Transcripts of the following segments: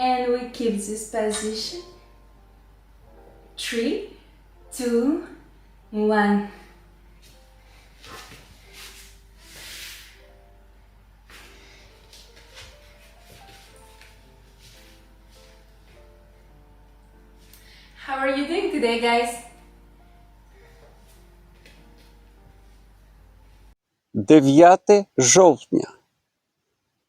and we keep this position. Three, two, one. How are you doing today, guys? 9 жовтня.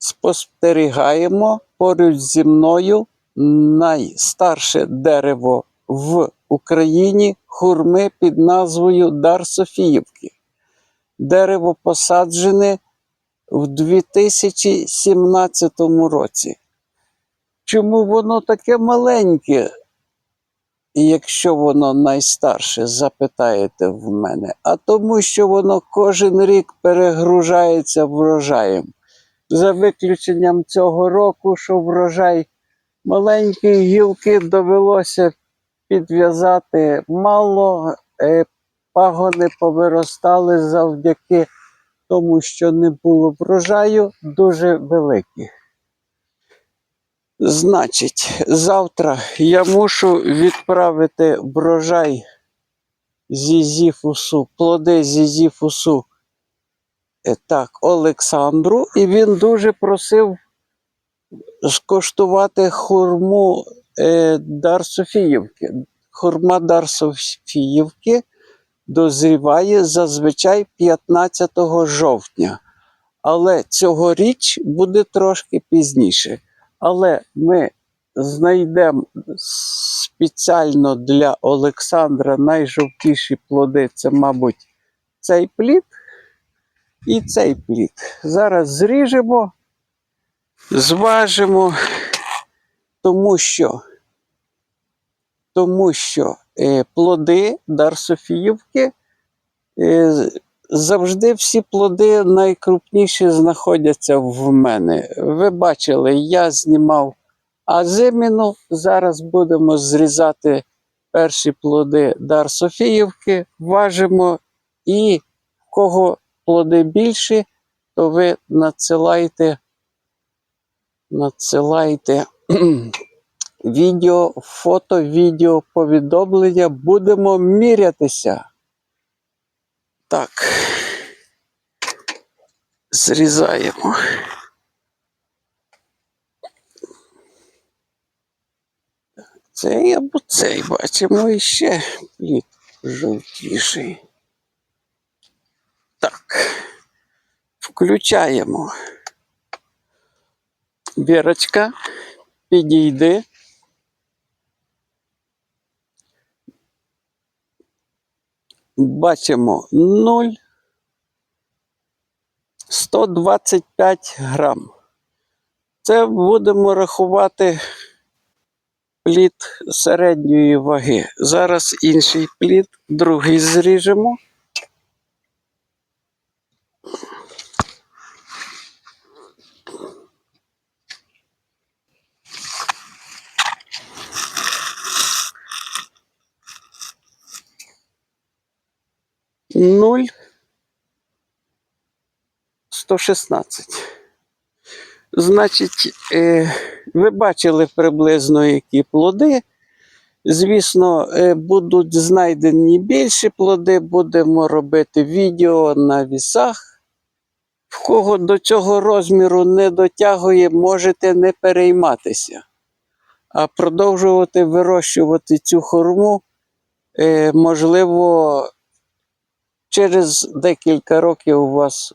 Спостерігаємо поруч зі мною найстарше дерево в Україні хурми під назвою Дар Софіївки. Дерево посаджене в 2017 році. Чому воно таке маленьке? Якщо воно найстарше, запитаєте в мене, а тому, що воно кожен рік перегружається врожаєм. За виключенням цього року, що врожай маленькі гілки довелося підв'язати мало, е, пагони повиростали завдяки тому, що не було врожаю, дуже великі. Значить, завтра я мушу відправити врожай зізіфусу, плоди зізіфусу так, Олександру, і він дуже просив скоштувати хурму е, Дар Софіївки. Хурма Дар Софіївки дозріває зазвичай 15 жовтня. Але цьогоріч буде трошки пізніше. Але ми знайдемо спеціально для Олександра найжовтіші плоди. Це, мабуть, цей плід і цей плід. Зараз зріжемо, зважимо, тому що, тому що е, плоди Дар Софіївки. Е, завжди всі плоди найкрупніші знаходяться в мене. Ви бачили, я знімав азиміну. Зараз будемо зрізати перші плоди Дар Софіївки, важимо, і кого плоди більші, то ви надсилайте, надсилайте відео, фото, відео, повідомлення. Будемо мірятися. Так. Зрізаємо. Цей або цей бачимо іще плід жовтіший. Так. Включаємо. Вірочка, підійди. Бачимо 0. 125 грам. Це будемо рахувати плід середньої ваги. Зараз інший плід, другий зріжемо. Нуль 116. Значить, е, ви бачили приблизно які плоди. Звісно, е, будуть знайдені більші плоди, будемо робити відео на вісах. В кого до цього розміру не дотягує, можете не перейматися, а продовжувати вирощувати цю хорму, е, можливо, через декілька років у вас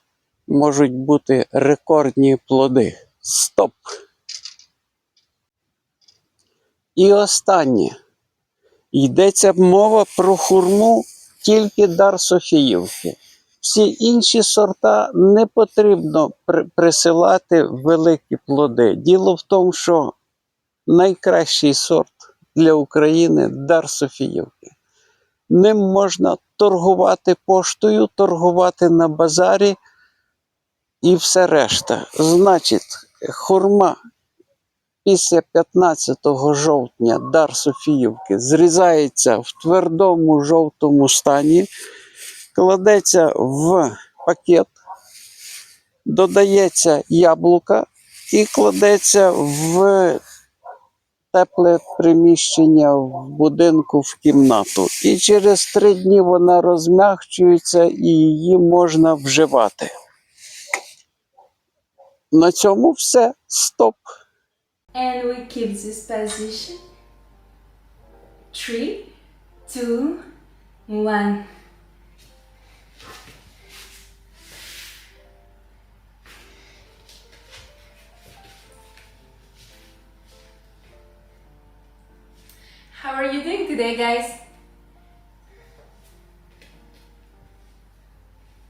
можуть бути рекордні плоди. Стоп. І останнє. Йдеться мова про хурму тільки дар Софіївки. Всі інші сорта не потрібно при- присилати великі плоди. Діло в тому, що найкращий сорт для України дар Софіївки. Ним можна торгувати поштою, торгувати на базарі і все решта. Значить, хурма після 15 жовтня дар Софіївки зрізається в твердому жовтому стані, кладеться в пакет, додається яблука і кладеться в тепле приміщення в будинку в кімнату. І через три дні вона розмягчується і її можна вживати. На цьому все. Стоп. And we keep this position. Three, two, one. You doing today, guys?